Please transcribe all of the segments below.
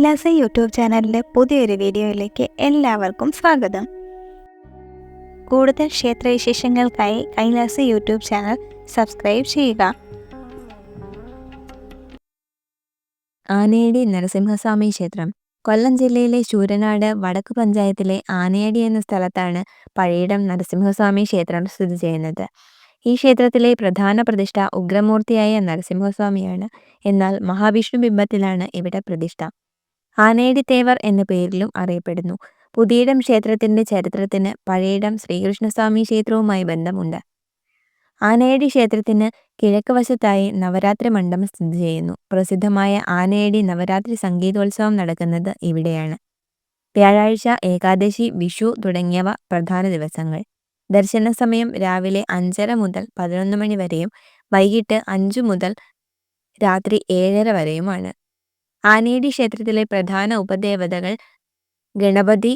Kailasa YouTube ചാനലിന്റെ പുതിയൊരു വീഡിയോയിലേക്ക് എല്ലാവർക്കും സ്വാഗതം. കൂടുതൽ ക്ഷേത്രവിശേഷങ്ങൾക്കായി കൈലാസ യൂട്യൂബ് ചാനൽ സബ്സ്ക്രൈബ് ചെയ്യുക. ആനയടി നരസിംഹസ്വാമി ക്ഷേത്രം. കൊല്ലം ജില്ലയിലെ ശൂരനാട് വടക്ക് പഞ്ചായത്തിലെ ആനയടി എന്ന സ്ഥലത്താണ് പഴയിടം നരസിംഹസ്വാമി ക്ഷേത്രം സ്ഥിതി ചെയ്യുന്നത്. ഈ ക്ഷേത്രത്തിലെ പ്രധാന പ്രതിഷ്ഠ ഉഗ്രമൂർത്തിയായ നരസിംഹസ്വാമിയാണ്. എന്നാൽ മഹാവിഷ്ണു ബിംബത്തിലാണ് ഇവിടെ പ്രതിഷ്ഠ. ആനയടി തേവർ എന്ന പേരിലും അറിയപ്പെടുന്നു. പുതിയിടം ക്ഷേത്രത്തിന്റെ ചരിത്രത്തിന് പഴയിടം ശ്രീകൃഷ്ണസ്വാമി ക്ഷേത്രവുമായി ബന്ധമുണ്ട്. ആനയടി ക്ഷേത്രത്തിന് കിഴക്ക് വശത്തായി നവരാത്രി മണ്ഡപം സ്ഥിതി ചെയ്യുന്നു. പ്രസിദ്ധമായ ആനയടി നവരാത്രി സംഗീതോത്സവം നടക്കുന്നത് ഇവിടെയാണ്. വ്യാഴാഴ്ച ഏകാദശി വിഷു തുടങ്ങിയവ പ്രധാന ദിവസങ്ങൾ. ദർശന സമയം രാവിലെ അഞ്ചര മുതൽ പതിനൊന്ന് മണി വരെയും വൈകിട്ട് അഞ്ചു മുതൽ രാത്രി ഏഴര വരെയുമാണ്. ആനയടി ക്ഷേത്രത്തിലെ പ്രധാന ഉപദേവതകൾ ഗണപതി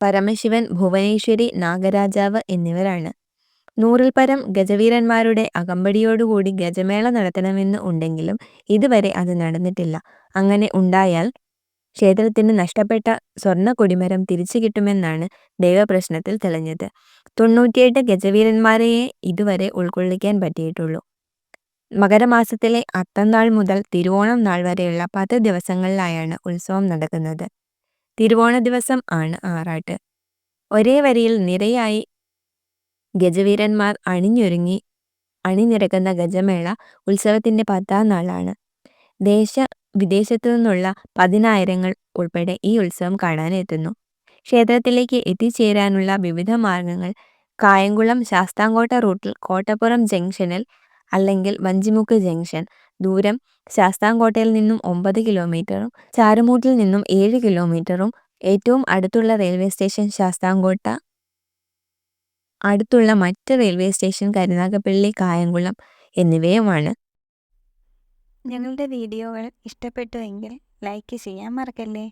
പരമശിവൻ ഭുവനേശ്വരി നാഗരാജാവ് എന്നിവരാണ്. നൂറിൽ പരം ഗജവീരന്മാരുടെ അകമ്പടിയോടുകൂടി ഗജമേള നടത്തണമെന്ന് ഉണ്ടെങ്കിലും ഇതുവരെ അത് നടന്നിട്ടില്ല. അങ്ങനെ ഉണ്ടായാൽ ക്ഷേത്രത്തിന് നഷ്ടപ്പെട്ട സ്വർണ കൊടിമരം തിരിച്ചു കിട്ടുമെന്നാണ് ദൈവപ്രശ്നത്തിൽ തെളിഞ്ഞത്. തൊണ്ണൂറ്റിയെട്ട് ഗജവീരന്മാരെയേ ഇതുവരെ ഉൾക്കൊള്ളിക്കാൻ പറ്റിയിട്ടുള്ളൂ. മകരമാസത്തിലെ അത്തന്നാൾ മുതൽ തിരുവോണം നാൾ വരെയുള്ള പത്ത് ദിവസങ്ങളിലായാണ് ഉത്സവം നടക്കുന്നത്. തിരുവോണ ദിവസം ആണ് ആറാട്ട്. ഒരേ വരിയിൽ നിരയായി ഗജവീരന്മാർ അണിഞ്ഞൊരുങ്ങി അണിനിരക്കുന്ന ഗജമേള ഉത്സവത്തിന്റെ പത്താം നാളാണ്. ദേശ വിദേശത്തു നിന്നുള്ള പതിനായിരങ്ങൾ ഉൾപ്പെടെ ഈ ഉത്സവം കാണാനെത്തുന്നു. ക്ഷേത്രത്തിലേക്ക് എത്തിച്ചേരാനുള്ള വിവിധ മാർഗങ്ങൾ കായംകുളം ശാസ്താംകോട്ട റൂട്ടിൽ കോട്ടപ്പുറം ജംഗ്ഷനിൽ അല്ലെങ്കിൽ വഞ്ചിമുക്ക് ജംഗ്ഷൻ. ദൂരം ശാസ്താംകോട്ടയിൽ നിന്നും ഒമ്പത് കിലോമീറ്ററും ചാരുമൂട്ടിൽ നിന്നും ഏഴ് കിലോമീറ്ററും. ഏറ്റവും അടുത്തുള്ള റെയിൽവേ സ്റ്റേഷൻ ശാസ്താംകോട്ട. അടുത്തുള്ള മറ്റ് റെയിൽവേ സ്റ്റേഷൻ കരുനാഗപ്പള്ളി കായംകുളം എന്നിവയുമാണ്. ഞങ്ങളുടെ വീഡിയോകൾ ഇഷ്ടപ്പെട്ടുവെങ്കിൽ ലൈക്ക് ചെയ്യാൻ മറക്കല്ലേ?